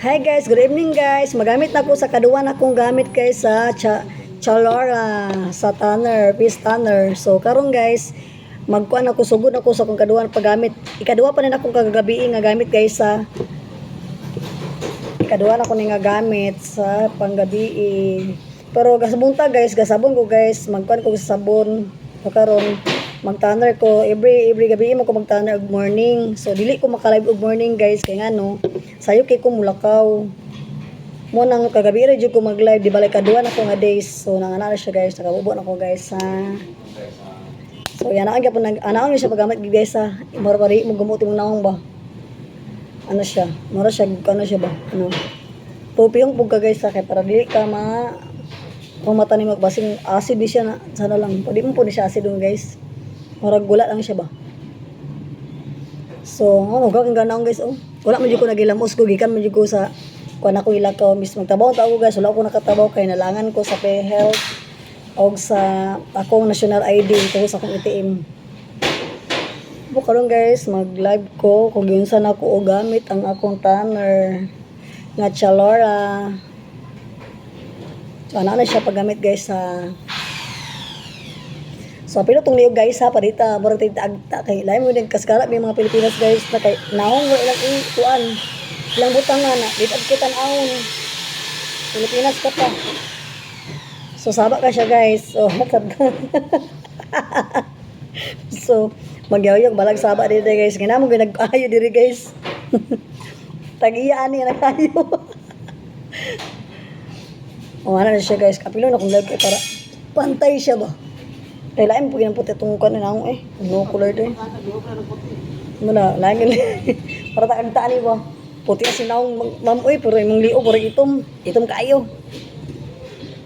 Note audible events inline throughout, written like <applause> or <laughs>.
Hi guys, good evening guys. Magamit na ko sa kaduwa na gamit guys sa cha Chalora sa tanner, fish tanner. So karon guys, magkuan ako sugod ako sa kong kaduwa paggamit. Ikaduwa pa rin akong kagagabi nga gamit guys sa ikaduwa na ko ni nga gamit sa panggabi. Pero gasabon ta guys, gasabon ko guys, magkuan ko sa sabon. So karon mag-tanner ko every every gabi mo ko mag-tanner og morning. So dili ko maka-live og morning guys kay ngano sayo kay ko mulakaw. Mo nang kagabi ra jud ko mag-live di balay kaduha na nga days. So nangana na siya guys, nakabubo na ko guys sa So yan ang gyapon nag anaon ni siya pagamit gid guys sa mura mo gumuti mo naong ba. Ano siya? Mura siya ano siya ba? Ano? Pupiyong pug ka guys sa kay para dili ka ma kung mata ni magbasing acid siya na sana lang. Pwede mo po ni siya acid guys. Murag gula lang siya ba. So, ano ga kang ganaon guys oh. Wala man ko nagilamos ko gikan man ko sa kuan ako ilakaw mis magtabaw ta ako guys wala ko nakatabaw kay nalangan ko sa pay health og sa akong national ID tungkol sa akong ATM. Bu karon guys mag live ko kung ginsan ako og gamit ang akong tanner nga Chalora. So, ano na siya paggamit guys sa So, pero tong liog guys ha, parita, tayo agta kay lain mo kaskara may mga Pilipinas guys na kay naong wala ilang ikuan. Ilang butangan na, dito kita naon. Pilipinas ka pa. So, saba ka siya guys. So, <laughs> so, magyayog balag saba dito guys. Kaya mo ginag-ayo diri guys. <laughs> Tag-iyaan niya nag-ayo. <laughs> o, ano na siya guys. Kapilo na kung kay para pantay siya ba? Kaya lain po ginamputi itong kuwan na ako eh. No color to eh. Muna, lagi Para takang tani ba? Puti kasi na akong mamoy, pero yung liog, pero itom. Itom kayo.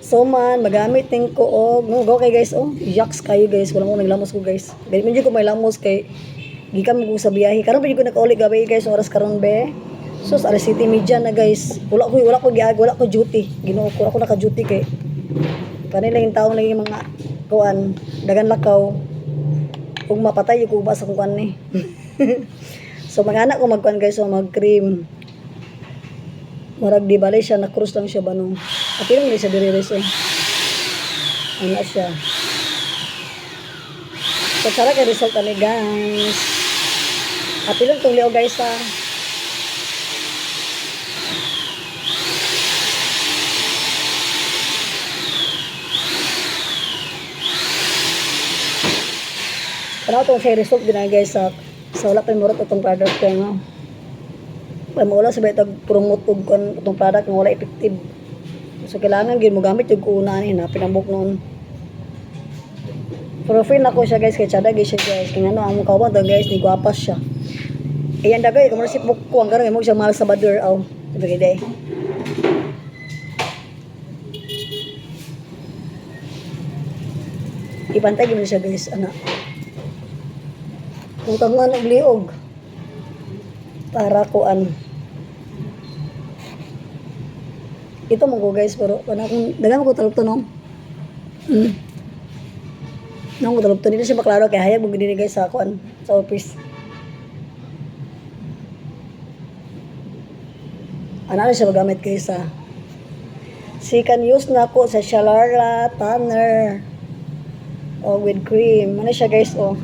So man, magamit din ko og no, go kay guys oh. Yaks kayo guys, wala mo naglamos ko guys. Ganit man ko may lamos kay gikan mo sa biyahe. Karon pa ko nag-uli gabi guys, oras karon be. So sa Alas City Media na guys. Wala ko wala ko giag, wala ko duty. Ginoo ko ako naka-duty kay kanila yung taong lagi mga kuan dagan lakaw ug mapatay yung kuba sa kuan ni. <laughs> so mga anak ko magkuan guys so mag cream. Murag di bali siya na cross lang siya banong. Yun hindi siya diri res. Ano siya. So tsara kay result ani guys. At yun tong liog guys ha. Pero itong sa result din na guys sa sa wala pa murot itong product ko nga. Kaya mo wala sabay tag promote og kon itong product nga wala effective. So kailangan gid mo gamit yung una ni na pinambok noon. Pero free na ko siya guys kay tsada guys siya guys. Kaya ano ang mukha ba guys ni gwapas siya. Ayan dagay kamar si book ko ang karon mo siya mahal sa badur aw. Sabi kay day. Ipantay gid mo siya guys ana. Kung kang nga nagliog. Para kuan. Ito mo ko guys, pero wala kung dagan ko talog to no. Hmm. Nang ko talog to dito siya maklaro kay hayag mo gini guys sa kuan sa office. Ano siya magamit guys sa Second use na ko sa Shalara Tanner. Oh, with cream. Ano siya guys, oh.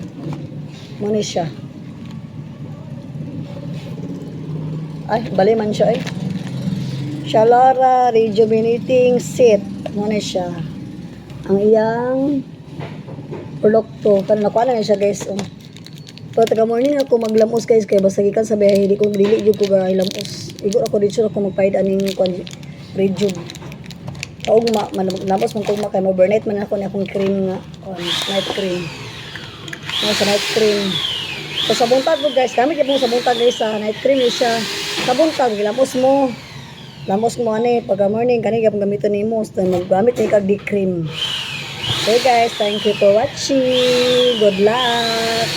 Muna siya. Ay, bali man siya eh. Shalara Rejuvenating Set. Muna siya. Ang iyang produkto. Kan nakuha na siya guys. Oh. So, taga morning ako maglamos guys kay basta gikan sa biyahe di ko dili jud ko ga lamos. Igo ako dito ako magpaid aning rejuve. Kaog ma malamos man kog ma kay mo burnet man ako ni akong cream nga on night cream. Mga sa night cream. So sa buntag po guys, kami mo sa buntag guys sa night cream is siya. Sa buntag, gilamos mo. Lamos mo ani pag morning kani gyapon gamiton nimo so maggamit ni kag di cream. So guys, thank you for watching. Good luck.